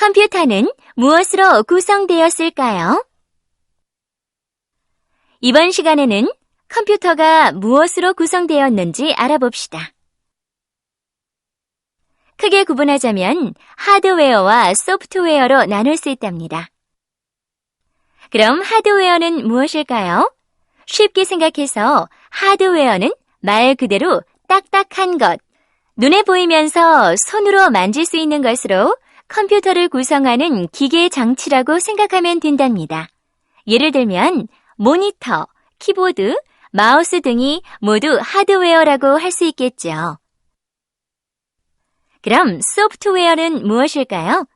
컴퓨터는 무엇으로 구성되었을까요? 이번 시간에는 컴퓨터가 무엇으로 구성되었는지 알아봅시다. 크게 구분하자면 하드웨어와 소프트웨어로 나눌 수 있답니다. 그럼 하드웨어는 무엇일까요? 쉽게 생각해서 하드웨어는 말 그대로 딱딱한 것, 눈에 보이면서 손으로 만질 수 있는 것으로 컴퓨터를 구성하는 기계 장치라고 생각하면 된답니다. 예를 들면 모니터, 키보드, 마우스 등이 모두 하드웨어라고 할 수 있겠죠. 그럼 소프트웨어는 무엇일까요?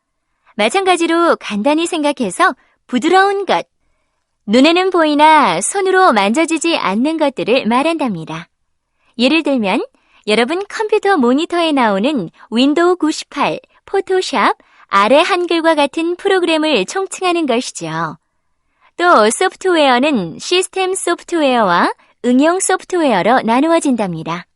마찬가지로 간단히 생각해서 부드러운 것, 눈에는 보이나 손으로 만져지지 않는 것들을 말한답니다. 예를 들면 여러분 컴퓨터 모니터에 나오는 윈도우 98, 포토샵, 아래 한글과 같은 프로그램을 총칭하는 것이죠. 또 소프트웨어는 시스템 소프트웨어와 응용 소프트웨어로 나누어진답니다.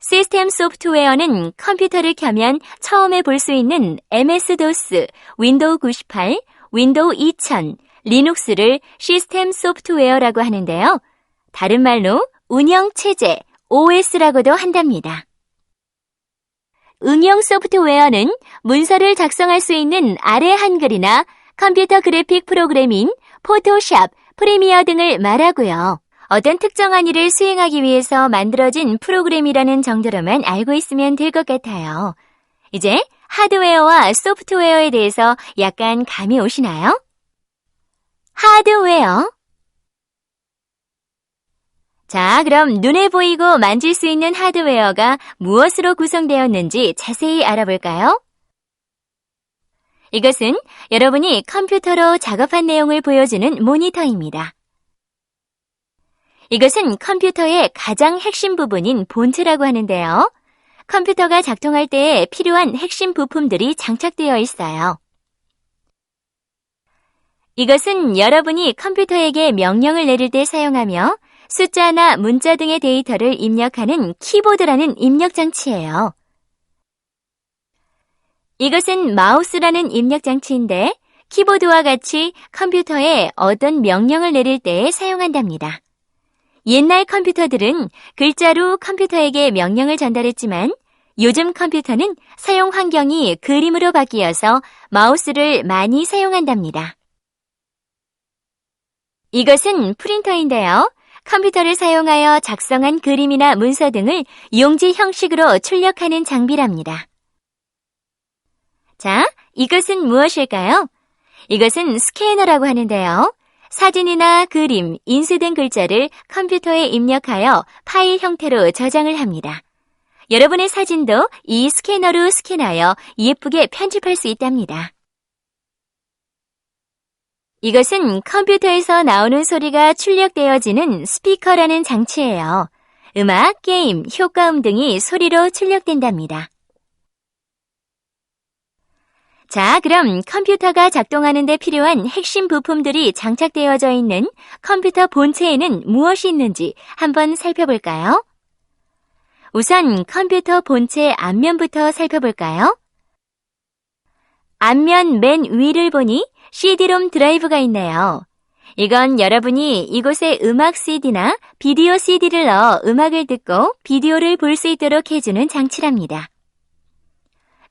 시스템 소프트웨어는 컴퓨터를 켜면 처음에 볼 수 있는 MS-DOS, 윈도우 98, 윈도우 2000, 리눅스를 시스템 소프트웨어라고 하는데요. 다른 말로 운영체제, OS라고도 한답니다. 응용 소프트웨어는 문서를 작성할 수 있는 아래 한글이나 컴퓨터 그래픽 프로그램인 포토샵, 프리미어 등을 말하고요. 어떤 특정한 일을 수행하기 위해서 만들어진 프로그램이라는 정도로만 알고 있으면 될 것 같아요. 이제 하드웨어와 소프트웨어에 대해서 약간 감이 오시나요? 하드웨어. 자, 그럼 눈에 보이고 만질 수 있는 하드웨어가 무엇으로 구성되었는지 자세히 알아볼까요? 이것은 여러분이 컴퓨터로 작업한 내용을 보여주는 모니터입니다. 이것은 컴퓨터의 가장 핵심 부분인 본체라고 하는데요. 컴퓨터가 작동할 때에 필요한 핵심 부품들이 장착되어 있어요. 이것은 여러분이 컴퓨터에게 명령을 내릴 때 사용하며 숫자나 문자 등의 데이터를 입력하는 키보드라는 입력 장치예요. 이것은 마우스라는 입력 장치인데 키보드와 같이 컴퓨터에 어떤 명령을 내릴 때 사용한답니다. 옛날 컴퓨터들은 글자로 컴퓨터에게 명령을 전달했지만 요즘 컴퓨터는 사용 환경이 그림으로 바뀌어서 마우스를 많이 사용한답니다. 이것은 프린터인데요. 컴퓨터를 사용하여 작성한 그림이나 문서 등을 용지 형식으로 출력하는 장비랍니다. 자, 이것은 무엇일까요? 이것은 스캐너라고 하는데요. 사진이나 그림, 인쇄 된 글자를 컴퓨터에 입력하여 파일 형태로 저장을 합니다. 여러분의 사진도 이 스캐너로 스캔하여 예쁘게 편집할 수 있답니다. 이것은 컴퓨터에서 나오는 소리가 출력되어지는 스피커라는 장치예요. 음악, 게임, 효과음 등이 소리로 출력된답니다. 자, 그럼 컴퓨터가 작동하는 데 필요한 핵심 부품들이 장착되어져 있는 컴퓨터 본체에는 무엇이 있는지 한번 살펴볼까요? 우선 컴퓨터 본체 앞면부터 살펴볼까요? 앞면 맨 위를 보니 CD롬 드라이브가 있네요. 이건 여러분이 이곳에 음악 CD나 비디오 CD를 넣어 음악을 듣고 비디오를 볼 수 있도록 해주는 장치랍니다.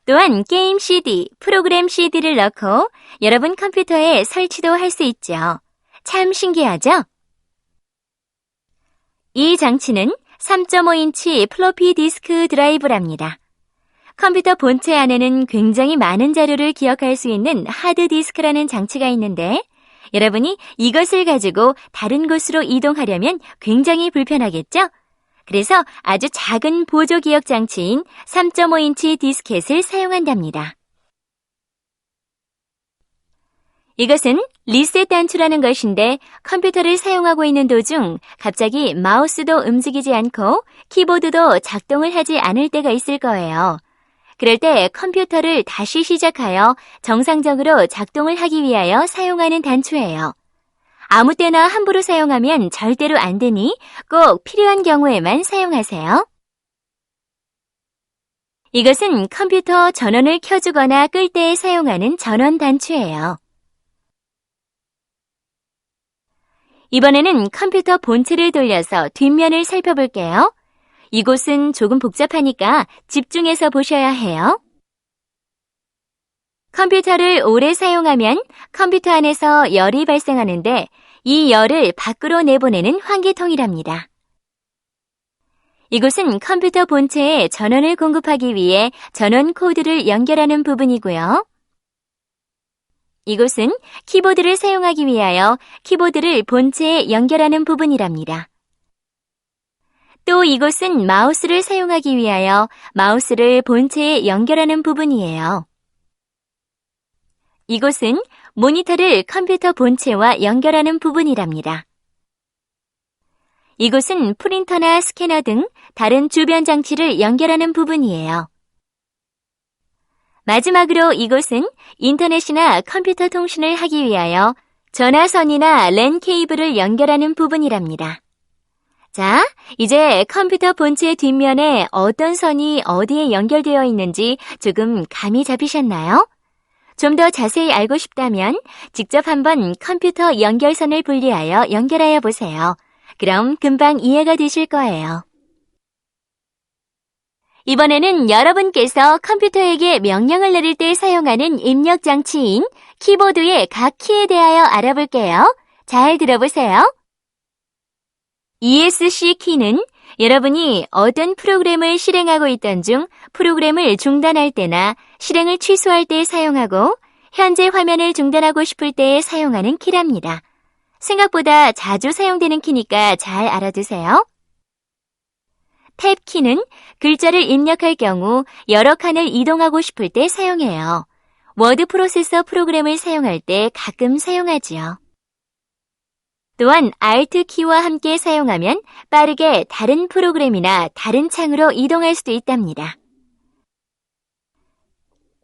또한 게임 CD, 프로그램 CD를 넣고 여러분 컴퓨터에 설치도 할 수 있죠. 참 신기하죠? 이 장치는 3.5인치 플로피 디스크 드라이브랍니다. 컴퓨터 본체 안에는 굉장히 많은 자료를 기억할 수 있는 하드디스크라는 장치가 있는데 여러분이 이것을 가지고 다른 곳으로 이동하려면 굉장히 불편하겠죠? 그래서 아주 작은 보조 기억 장치인 3.5인치 디스켓을 사용한답니다. 이것은 리셋 단추라는 것인데 컴퓨터를 사용하고 있는 도중 갑자기 마우스도 움직이지 않고 키보드도 작동을 하지 않을 때가 있을 거예요. 그럴 때 컴퓨터를 다시 시작하여 정상적으로 작동을 하기 위하여 사용하는 단추예요. 아무 때나 함부로 사용하면 절대로 안 되니 꼭 필요한 경우에만 사용하세요. 이것은 컴퓨터 전원을 켜주거나 끌 때에 사용하는 전원 단추예요. 이번에는 컴퓨터 본체를 돌려서 뒷면을 살펴볼게요. 이곳은 조금 복잡하니까 집중해서 보셔야 해요. 컴퓨터를 오래 사용하면 컴퓨터 안에서 열이 발생하는데 이 열을 밖으로 내보내는 환기통이랍니다. 이곳은 컴퓨터 본체에 전원을 공급하기 위해 전원 코드를 연결하는 부분이고요. 이곳은 키보드를 사용하기 위하여 키보드를 본체에 연결하는 부분이랍니다. 또 이곳은 마우스를 사용하기 위하여 마우스를 본체에 연결하는 부분이에요. 이곳은 모니터를 컴퓨터 본체와 연결하는 부분이랍니다. 이곳은 프린터나 스캐너 등 다른 주변 장치를 연결하는 부분이에요. 마지막으로 이곳은 인터넷이나 컴퓨터 통신을 하기 위하여 전화선이나 랜 케이블을 연결하는 부분이랍니다. 자, 이제 컴퓨터 본체 뒷면에 어떤 선이 어디에 연결되어 있는지 조금 감이 잡히셨나요? 좀 더 자세히 알고 싶다면 직접 한번 컴퓨터 연결선을 분리하여 연결하여 보세요. 그럼 금방 이해가 되실 거예요. 이번에는 여러분께서 컴퓨터에게 명령을 내릴 때 사용하는 입력 장치인 키보드의 각 키에 대하여 알아볼게요. 잘 들어보세요. ESC 키는 여러분이 어떤 프로그램을 실행하고 있던 중 프로그램을 중단할 때나 실행을 취소할 때 사용하고 현재 화면을 중단하고 싶을 때 사용하는 키랍니다. 생각보다 자주 사용되는 키니까 잘 알아두세요. 탭 키는 글자를 입력할 경우 여러 칸을 이동하고 싶을 때 사용해요. 워드 프로세서 프로그램을 사용할 때 가끔 사용하지요. 또한 Alt 키와 함께 사용하면 빠르게 다른 프로그램이나 다른 창으로 이동할 수도 있답니다.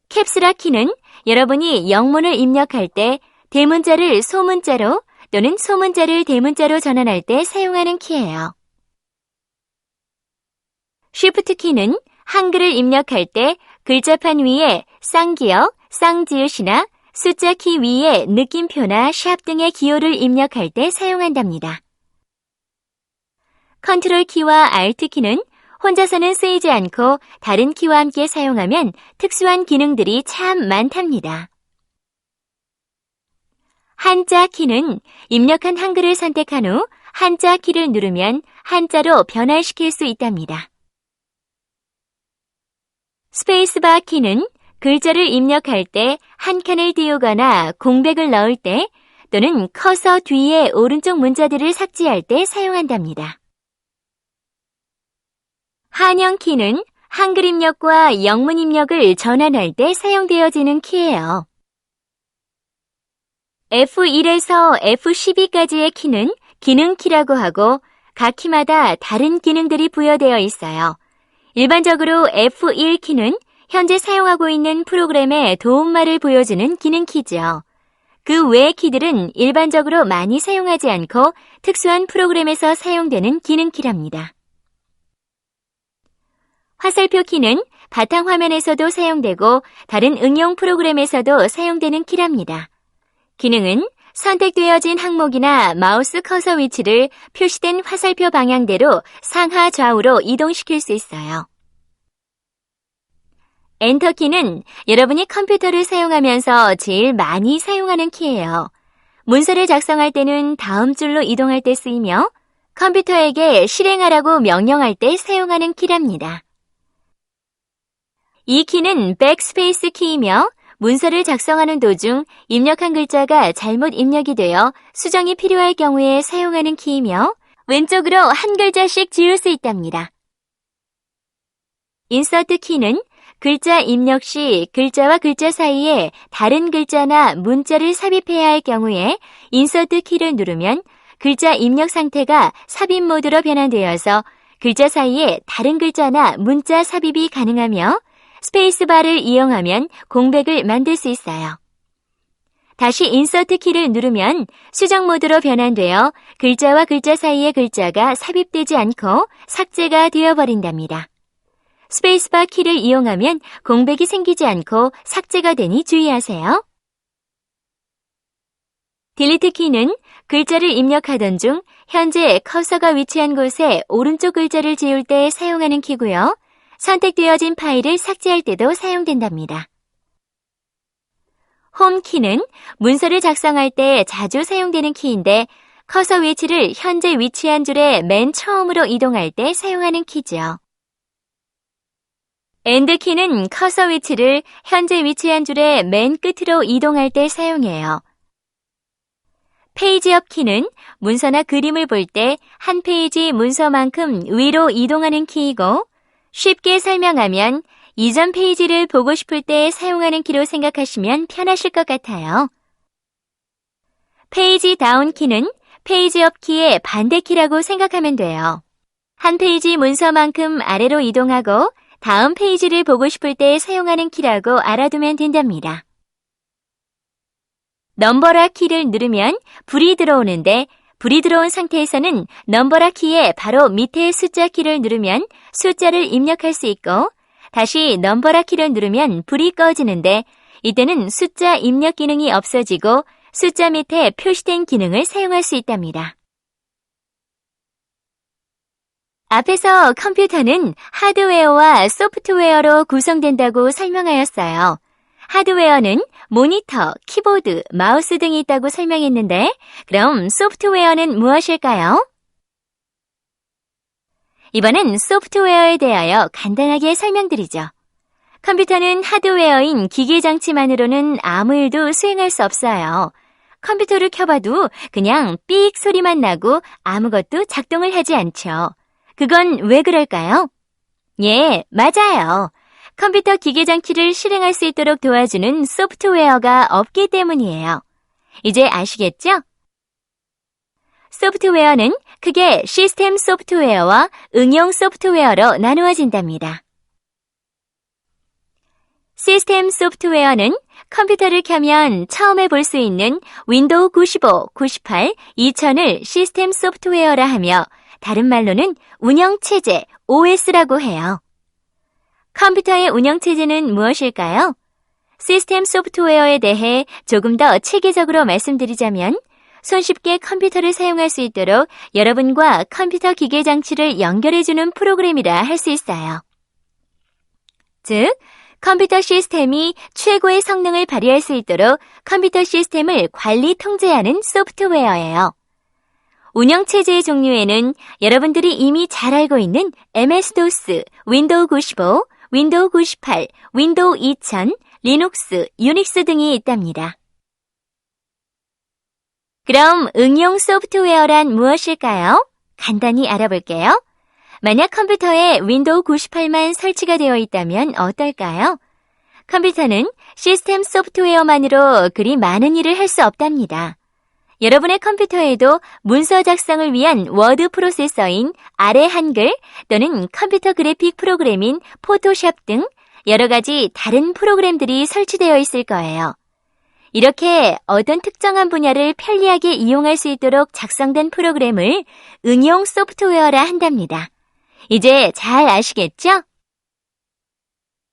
캡스라 키는 여러분이 영문을 입력할 때 대문자를 소문자로 또는 소문자를 대문자로 전환할 때 사용하는 키예요. Shift 키는 한글을 입력할 때 글자판 위에 쌍기역, 쌍지읒이나 숫자 키 위에 느낌표나 샵 등의 기호를 입력할 때 사용한답니다. 컨트롤 키와 Alt 키는 혼자서는 쓰이지 않고 다른 키와 함께 사용하면 특수한 기능들이 참 많답니다. 한자 키는 입력한 한글을 선택한 후 한자 키를 누르면 한자로 변환시킬 수 있답니다. 스페이스바 키는 글자를 입력할 때 한 칸을 띄우거나 공백을 넣을 때 또는 커서 뒤에 오른쪽 문자들을 삭제할 때 사용한답니다. 한영 키는 한글 입력과 영문 입력을 전환할 때 사용되어지는 키예요. F1에서 F12까지의 키는 기능 키라고 하고 각 키마다 다른 기능들이 부여되어 있어요. 일반적으로 F1 키는 현재 사용하고 있는 프로그램의 도움말을 보여주는 기능 키죠. 그 외의 키들은 일반적으로 많이 사용하지 않고 특수한 프로그램에서 사용되는 기능 키랍니다. 화살표 키는 바탕화면에서도 사용되고 다른 응용 프로그램에서도 사용되는 키랍니다. 기능은 선택되어진 항목이나 마우스 커서 위치를 표시된 화살표 방향대로 상하 좌우로 이동시킬 수 있어요. 엔터키는 여러분이 컴퓨터를 사용하면서 제일 많이 사용하는 키예요. 문서를 작성할 때는 다음 줄로 이동할 때 쓰이며 컴퓨터에게 실행하라고 명령할 때 사용하는 키랍니다. 이 키는 백스페이스 키이며 문서를 작성하는 도중 입력한 글자가 잘못 입력이 되어 수정이 필요할 경우에 사용하는 키이며 왼쪽으로 한 글자씩 지울 수 있답니다. 인서트 키는 글자 입력 시 글자와 글자 사이에 다른 글자나 문자를 삽입해야 할 경우에 인서트 키를 누르면 글자 입력 상태가 삽입 모드로 변환되어서 글자 사이에 다른 글자나 문자 삽입이 가능하며 스페이스바를 이용하면 공백을 만들 수 있어요. 다시 인서트 키를 누르면 수정 모드로 변환되어 글자와 글자 사이의 글자가 삽입되지 않고 삭제가 되어버린답니다. 스페이스바 키를 이용하면 공백이 생기지 않고 삭제가 되니 주의하세요. 딜리트 키는 글자를 입력하던 중 현재 커서가 위치한 곳에 오른쪽 글자를 지울 때 사용하는 키고요. 선택되어진 파일을 삭제할 때도 사용된답니다. 홈 키는 문서를 작성할 때 자주 사용되는 키인데 커서 위치를 현재 위치한 줄의 맨 처음으로 이동할 때 사용하는 키죠. 엔드 키는 커서 위치를 현재 위치한 줄의 맨 끝으로 이동할 때 사용해요. 페이지업 키는 문서나 그림을 볼 때 한 페이지 문서만큼 위로 이동하는 키이고 쉽게 설명하면 이전 페이지를 보고 싶을 때 사용하는 키로 생각하시면 편하실 것 같아요. 페이지 다운 키는 페이지업 키의 반대 키라고 생각하면 돼요. 한 페이지 문서만큼 아래로 이동하고 다음 페이지를 보고 싶을 때 사용하는 키라고 알아두면 된답니다. 넘버라 키를 누르면 불이 들어오는데 불이 들어온 상태에서는 넘버라 키의 바로 밑에 숫자 키를 누르면 숫자를 입력할 수 있고 다시 넘버라 키를 누르면 불이 꺼지는데 이때는 숫자 입력 기능이 없어지고 숫자 밑에 표시된 기능을 사용할 수 있답니다. 앞에서 컴퓨터는 하드웨어와 소프트웨어로 구성된다고 설명하였어요. 하드웨어는 모니터, 키보드, 마우스 등이 있다고 설명했는데 그럼 소프트웨어는 무엇일까요? 이번엔 소프트웨어에 대하여 간단하게 설명드리죠. 컴퓨터는 하드웨어인 기계 장치만으로는 아무 일도 수행할 수 없어요. 컴퓨터를 켜봐도 그냥 삑 소리만 나고 아무것도 작동을 하지 않죠. 그건 왜 그럴까요? 예, 맞아요. 컴퓨터 기계 장치를 실행할 수 있도록 도와주는 소프트웨어가 없기 때문이에요. 이제 아시겠죠? 소프트웨어는 크게 시스템 소프트웨어와 응용 소프트웨어로 나누어진답니다. 시스템 소프트웨어는 컴퓨터를 켜면 처음에 볼 수 있는 윈도우 95, 98, 2000을 시스템 소프트웨어라 하며 다른 말로는 운영체제, OS라고 해요. 컴퓨터의 운영체제는 무엇일까요? 시스템 소프트웨어에 대해 조금 더 체계적으로 말씀드리자면 손쉽게 컴퓨터를 사용할 수 있도록 여러분과 컴퓨터 기계 장치를 연결해주는 프로그램이라 할 수 있어요. 즉, 컴퓨터 시스템이 최고의 성능을 발휘할 수 있도록 컴퓨터 시스템을 관리 통제하는 소프트웨어예요. 운영체제의 종류에는 여러분들이 이미 잘 알고 있는 MS-DOS, 윈도우 95, 윈도우 98, 윈도우 2000, 리눅스, 유닉스 등이 있답니다. 그럼 응용 소프트웨어란 무엇일까요? 간단히 알아볼게요. 만약 컴퓨터에 윈도우 98만 설치가 되어 있다면 어떨까요? 컴퓨터는 시스템 소프트웨어만으로 그리 많은 일을 할 수 없답니다. 여러분의 컴퓨터에도 문서 작성을 위한 워드 프로세서인 아래 한글 또는 컴퓨터 그래픽 프로그램인 포토샵 등 여러 가지 다른 프로그램들이 설치되어 있을 거예요. 이렇게 어떤 특정한 분야를 편리하게 이용할 수 있도록 작성된 프로그램을 응용 소프트웨어라 한답니다. 이제 잘 아시겠죠?